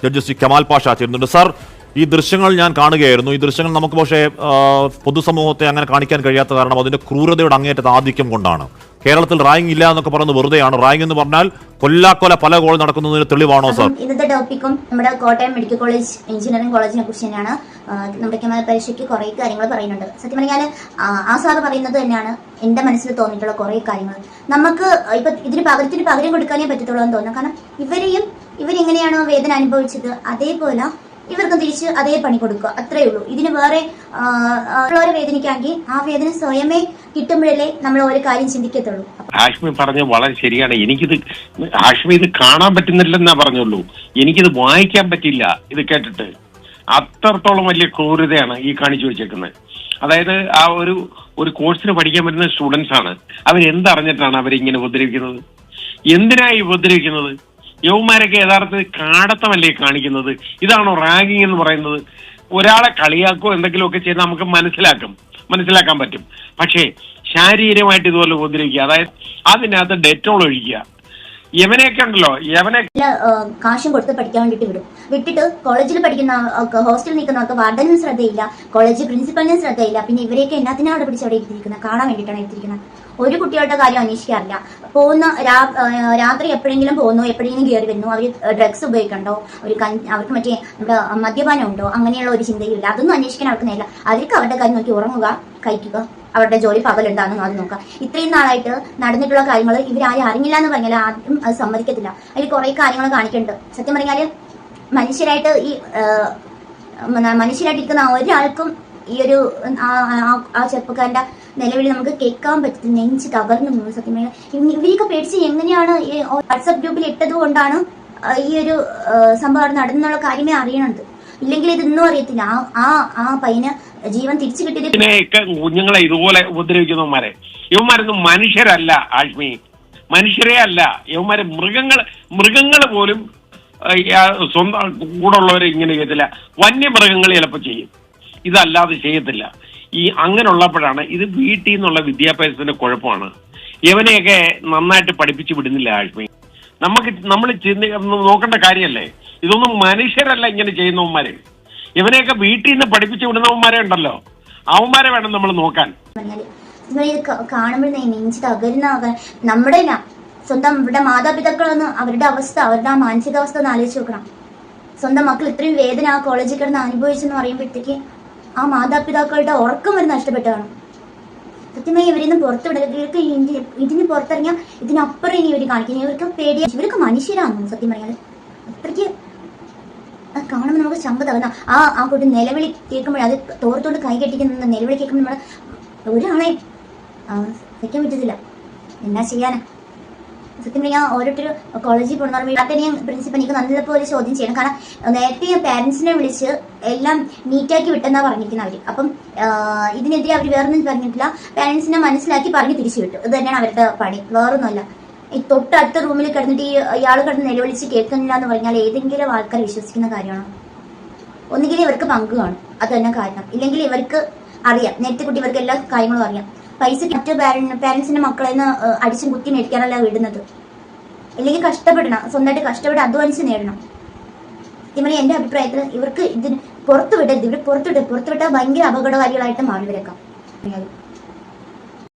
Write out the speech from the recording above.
Judge Shri Kamal Pasha ചേരുന്നുണ്ട്. Sir ഈ ദൃശ്യങ്ങൾ ഞാൻ കാണുകയായിരുന്നു. ഈ ദൃശ്യങ്ങൾ നമുക്ക് പക്ഷേ പൊതുസമൂഹത്തെ അങ്ങനെ കാണിക്കാൻ കഴിയാത്ത കാരണം അതിന്റെ ക്രൂരതയുടെ അങ്ങേറ്റത് ആധിക്യം കൊണ്ടാണ്. കേരളത്തിൽ റായിങ് ഇല്ല എന്നൊക്കെ പറയുന്നത് വെറുതെയാണ്. റായിങ് എന്ന് പറഞ്ഞാൽ കൊല്ലാക്കൊല പല ഗോൾ നടക്കുന്നതിന് തെളിവാണോ സാർ? ഇന്നത്തെ ടോപ്പിക്കും നമ്മുടെ കോട്ടയം മെഡിക്കൽ കോളേജ് എഞ്ചിനീയറിംഗ് കോളേജിനെ കുറിച്ച് തന്നെയാണ് നമ്മുടെ കെമാൽ പരീക്ഷയ്ക്ക് കുറെ കാര്യങ്ങൾ പറയുന്നുണ്ട്. സത്യം പറഞ്ഞാൽ ആ സാറ് പറയുന്നത് തന്നെയാണ് എന്റെ മനസ്സിൽ തോന്നിയിട്ടുള്ള കുറെ കാര്യങ്ങൾ. നമുക്ക് ഇപ്പൊ ഇതിന് പകരത്തിന് പകരം കൊടുക്കാനേ പറ്റത്തുള്ളൂ എന്ന് തോന്നുന്നു. കാരണം ഇവരെയും ഇവരെങ്ങനെയാണോ വേദന അനുഭവിച്ചത് അതേപോലെ ഇവർക്കും തിരിച്ച് അതേ പണി കൊടുക്കുക. അത്രയേ ഉള്ളൂ. ഇതിന് വേറെ ഉള്ളവരെ വേദനിക്കാമെങ്കിൽ ആ വേദന സ്വയമേ കിട്ടുമ്പോഴല്ലേ നമ്മൾ ഒരു കാര്യം ചിന്തിക്കത്തുള്ളൂ. ഹാഷ്മി പറഞ്ഞ വളരെ ശരിയാണ്. എനിക്കിത് ഹാഷ്മി ഇത് കാണാൻ പറ്റുന്നില്ലെന്നാ പറഞ്ഞുള്ളൂ. എനിക്കിത് വായിക്കാൻ പറ്റില്ല ഇത് കേട്ടിട്ട്. അത്രത്തോളം വലിയ ക്രൂരതയാണ് ഈ കാണിച്ചു വെച്ചേക്കുന്നത്. അതായത് ആ ഒരു ഒരു കോഴ്സിന് പഠിക്കാൻ പറ്റുന്ന സ്റ്റുഡൻസ് ആണ് അവരെന്തറിഞ്ഞിട്ടാണ് അവരിങ്ങനെ ഉപദ്രവിക്കുന്നത്? എന്തിനായി ഉപദ്രവിക്കുന്നത്? യൗമാരൊക്കെ യഥാർത്ഥത്തിൽ കാടത്തമല്ലേ കാണിക്കുന്നത്? ഇതാണോ റാഗിങ് എന്ന് പറയുന്നത്? ഒരാളെ കളിയാക്കോ എന്തെങ്കിലുമൊക്കെ ചെയ്ത് നമുക്ക് മനസ്സിലാക്കും. മനസ്സിലാക്കാൻ പറ്റും. പക്ഷേ ശാരീരികമായിട്ട് ഇതുപോലെ ഉപദ്രവിക്കുക. അതായത് അതിനകത്ത് ഡെറ്റോൾ ഒഴിക്കുക. യവനെയൊക്കെ ഉണ്ടല്ലോ യവനെ കാശും കൊടുത്ത് പഠിക്കാൻ വേണ്ടിട്ട് വിടും. വിട്ടിട്ട് കോളേജിൽ പഠിക്കുന്ന ഹോസ്റ്റലിൽ നിൽക്കുന്നവർക്ക് വാർഡനും ശ്രദ്ധയില്ല കോളേജ് പ്രിൻസിപ്പലിനും ശ്രദ്ധയില്ല പിന്നെ ഇവരെയൊക്കെ എന്നാത്തിനാണ് പിടിച്ച് അവിടെ ഇരുത്തിയിരിക്കുന്നത്? കാണാൻ വേണ്ടിയിട്ടാണ് ഇരുത്തിയിരിക്കുന്നത്. ഒരു കുട്ടികളുടെ കാര്യം അന്വേഷിക്കാറില്ല. പോകുന്ന രാത്രി എപ്പോഴെങ്കിലും പോകുന്നു എപ്പോഴെങ്കിലും കയറി വരുന്നു അവർ ഡ്രഗ്സ് ഉപയോഗിക്കണ്ടോ? ഒരു അവർക്ക് മറ്റേ നമ്മുടെ മദ്യപാനം ഉണ്ടോ? അങ്ങനെയുള്ള ഒരു ചിന്തയില്ല. അതൊന്നും അന്വേഷിക്കാൻ അവർക്ക് നേരില്ല. അവർക്ക് അവരുടെ കാര്യം നോക്കി ഉറങ്ങുക കഴിക്കുക. അവരുടെ ജോലി പകലുണ്ടാകുന്നു അത് നോക്കാം. ഇത്രയും നാളായിട്ട് നടന്നിട്ടുള്ള കാര്യങ്ങൾ ഇവരാരും അറിഞ്ഞില്ല എന്ന് പറഞ്ഞാൽ ആദ്യം അത് സമ്മതിക്കത്തില്ല. അതിൽ കുറെ കാര്യങ്ങൾ കാണിക്കുന്നുണ്ട്. സത്യം പറഞ്ഞാൽ മനുഷ്യരായിട്ട് ഈ മനുഷ്യരായിട്ടിരിക്കുന്ന ഒരാൾക്കും ഈ ഒരു ആ- ചെറുപ്പക്കാരന്റെ നിലവിളി നമുക്ക് കേൾക്കാൻ പറ്റും നെഞ്ച് തകർന്നു പോകുന്നു സത്യം പറഞ്ഞാൽ ഇവരൊക്കെ പേടിച്ച് എങ്ങനെയാണ് ഈ വാട്സപ്പ് ഗ്രൂപ്പിൽ ഇട്ടത് കൊണ്ടാണ് ഈ ഒരു സംഭവം നടന്നുള്ള കാര്യമേ അറിയണത് ഇല്ലെങ്കിൽ ഇതൊന്നും അറിയത്തില്ല. ആ ആ ആ പയ്യന് ജീവൻ തിരിച്ചു കിട്ടിയത് കുഞ്ഞുങ്ങളെ ഇതുപോലെ ഉപദ്രവിക്കുന്നവന്മാരെ. ഇവന്മാരൊന്നും മനുഷ്യരല്ല ആഷ്മി മനുഷ്യരെ അല്ല. ഇവന്മാര് മൃഗങ്ങൾ മൃഗങ്ങൾ പോലും സ്വന്തം കൂടെ ഉള്ളവരെ ഇങ്ങനെ ചെയ്യത്തില്ല. വന്യമൃഗങ്ങൾ ചിലപ്പോൾ ചെയ്യും. ഇതല്ലാതെ ചെയ്യത്തില്ല. ഈ അങ്ങനെയുള്ളപ്പോഴാണ് ഇത് വീട്ടിൽ നിന്നുള്ള വിദ്യാഭ്യാസത്തിന്റെ കുഴപ്പമാണ്. ഇവനെയൊക്കെ നന്നായിട്ട് പഠിപ്പിച്ചു വിടുന്നില്ല ആഷ്മി നമുക്ക് നമ്മൾ ചിന്തി നോക്കേണ്ട കാര്യമല്ലേ? ഇതൊന്നും മനുഷ്യരല്ല ഇങ്ങനെ ചെയ്യുന്നവന്മാരെ. ഇവനെയൊക്കെ വീട്ടിൽ നിന്ന് പഠിപ്പിച്ചു വിടുന്നവന്മാരെ ഉണ്ടല്ലോ. അവന്മാരെ വേണം നമ്മൾ നോക്കാൻ. കാണുമ്പോൾ നമ്മുടെ സ്വന്തം ഇവിടെ മാതാപിതാക്കളൊന്ന് അവരുടെ അവസ്ഥ അവരുടെ ആ മാനസികാവസ്ഥ ഒന്ന് ആലോചിച്ച് നോക്കണം. സ്വന്തം മക്കൾ ഇത്രയും വേദന ആ കോളേജിൽ കിടന്ന് അനുഭവിച്ചെന്ന് പറയുമ്പോഴത്തേക്ക് ആ മാതാപിതാക്കളുടെ ഉറക്കം വരെ നഷ്ടപ്പെട്ടതാണ് സത്യമായി ഇവരിന്ന് പുറത്തു വിടരുത് ഇവർക്ക് ഇതിന് പുറത്തിറങ്ങിയാൽ ഇതിനപ്പുറം ഇനി ഇവർ കാണിക്കുന്നത് ഇവർക്ക് പേടിയ. ഇവർക്ക് മനുഷ്യരാണെന്ന് സത്യം പറഞ്ഞാൽ അത്രയ്ക്ക് അത് കാണുമ്പോൾ നമുക്ക് ശമ്പ തകർന്ന ആ ആ കൂട്ടി നിലവിളി കേൾക്കുമ്പോൾ അത് തോർത്തോട് കൈ കെട്ടിക്കുന്ന നിലവിളി കേൾക്കുമ്പോൾ നമ്മൾ ഒരാളെ സഹിക്കാൻ പറ്റത്തില്ല. എന്നാ ചെയ്യാനാ? സത്യം പറഞ്ഞാൽ ഓരോരുത്തർ കോളേജിൽ പോകുന്നവർ അത്രയും പ്രിൻസിപ്പൽ എനിക്ക് നല്ലപോലെ ചോദ്യം ചെയ്യണം. കാരണം നേരത്തെ പാരൻസിനെ വിളിച്ച് എല്ലാം നീറ്റാക്കി വിട്ടെന്നാ പറഞ്ഞിരിക്കുന്നത് അവർ അപ്പം ഇതിനെതിരെ അവർ വേറൊന്നും പറഞ്ഞിട്ടില്ല. പാരന്റ്സിനെ മനസ്സിലാക്കി പറഞ്ഞ് തിരിച്ചു വിട്ടു. ഇത് തന്നെയാണ് അവരുടെ പണി. വേറൊന്നുമല്ല. ഈ തൊട്ടടുത്ത റൂമിൽ കിടന്നിട്ട് ഈ ഇയാൾ കിടന്ന് നിലവിളിച്ച് കേൾക്കുന്നില്ല എന്ന് പറഞ്ഞാൽ ഏതെങ്കിലും ആൾക്കാർ വിശ്വസിക്കുന്ന കാര്യമാണോ? ഒന്നുകിൽ ഇവർക്ക് പങ്ക് കാണും. അത് തന്നെ കാരണം. ഇല്ലെങ്കിൽ ഇവർക്ക് അറിയാം. നേരത്തെ കുട്ടി ഇവർക്ക് എല്ലാ കാര്യങ്ങളും അറിയാം. പൈസ മറ്റു പാരന്റ്സിന്റെ മക്കളെ നിന്ന് അടിച്ചും കുത്തി മേടിക്കാനല്ല വിടുന്നത്. അല്ലെങ്കിൽ കഷ്ടപ്പെടണം. സ്വന്തമായിട്ട് കഷ്ടപ്പെട്ട് അധ്വാനിച്ച് നേടണം. സത്യം എന്റെ അഭിപ്രായത്തിൽ ഇവർക്ക് ഇതിന് പുറത്തുവിടരുത്. ഇവർ പുറത്തുവിട്ട് പുറത്തുവിട്ടാൽ പുറത്തു വിട്ടാൽ ഭയങ്കര അപകടകാരികളായിട്ട് മാറി ഇവരൊക്കെ